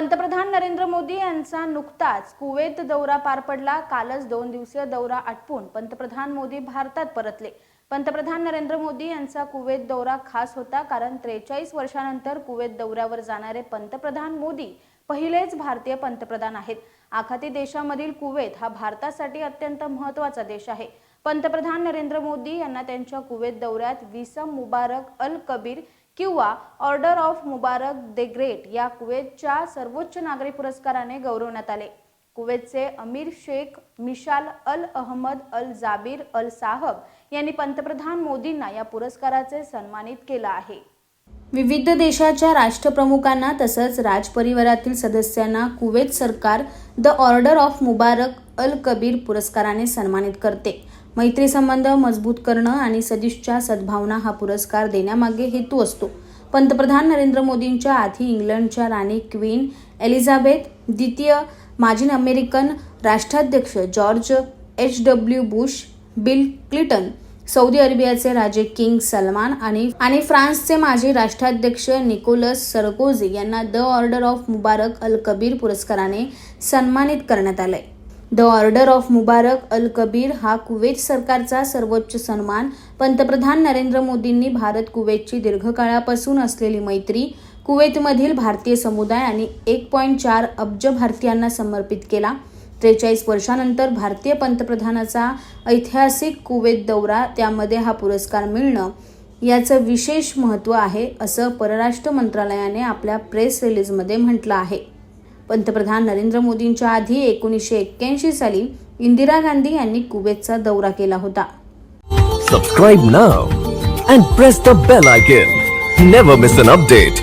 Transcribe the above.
पंतप्रधान नरेंद्र मोदी यांचा नुकताच कुवेत दौरा पार पडला. कालच दोन दिवसीय दौरा आटपून पंतप्रधान मोदी भारतात परतले. पंतप्रधान नरेंद्र मोदी यांचा कुवेत दौरा खास होता कारण त्रेचाळीस वर्षानंतर कुवेत दौऱ्यावर जाणारे पंतप्रधान मोदी पहिलेच भारतीय पंतप्रधान आहेत. आखाती देशामधील कुवेत हा भारतासाठी अत्यंत महत्त्वाचा देश आहे. पंतप्रधान नरेंद्र मोदी यांना त्यांच्या कुवेत दौऱ्यात विसम मुबारक अल कबीर किंवा order of Mubarak the great या कुवेतच्या सर्वोच्च नागरी पुरस्काराने गौरवण्यात आले. कुवेतचे अमीर शेख मिशाल अल अहमद अल जाबीर अल साहब यांनी पंतप्रधान मोदींना या पुरस्काराचे सन्मानित केलं आहे. विविध देशाच्या राष्ट्रप्रमुखांना तसंच राजपरिवारातील सदस्यांना कुवेत सरकार the order of Mubarak al Kabir पुरस्काराने सन्मानित करते. मैत्री संबंध मजबूत करणं आणि सदिच्छा सद्भावना हा पुरस्कार देण्यामागे हेतू असतो. पंतप्रधान नरेंद्र मोदींच्या आधी इंग्लंडच्या राणी क्वीन एलिझाबेथ द्वितीय माजी अमेरिकन राष्ट्राध्यक्ष George H W Bush Bill Clinton Saudi अरेबियाचे राजे किंग सलमान आणि आणि फ्रान्सचे माजी राष्ट्राध्यक्ष निकोलस सरकोझी यांना the order of Mubarak al Kabir पुरस्काराने सन्मानित करण्यात आलंय. The order of Mubarak al Kabir हा कुवेत सरकारचा सर्वोच्च सन्मान. पंतप्रधान नरेंद्र मोदींनी भारत कुवेतची दीर्घकाळापासून असलेली मैत्री कुवेतमधील भारतीय समुदाय आणि एक पॉईंट चार अब्ज भारतीयांना समर्पित केला. त्रेचाळीस वर्षानंतर भारतीय पंतप्रधानाचा ऐतिहासिक कुवेत दौरा त्यामध्ये हा पुरस्कार मिळणं याचं विशेष महत्त्व आहे असं परराष्ट्र मंत्रालयाने आपल्या प्रेस रिलीजमध्ये म्हटलं आहे. पंतप्रधान नरेंद्र मोदींच्या आधी एकोणीसशे एक्क्याऐंशी साली इंदिरा गांधी यांनी कुवेतचा दौरा केला होता. सबस्क्राईब ना press the bell icon never miss an update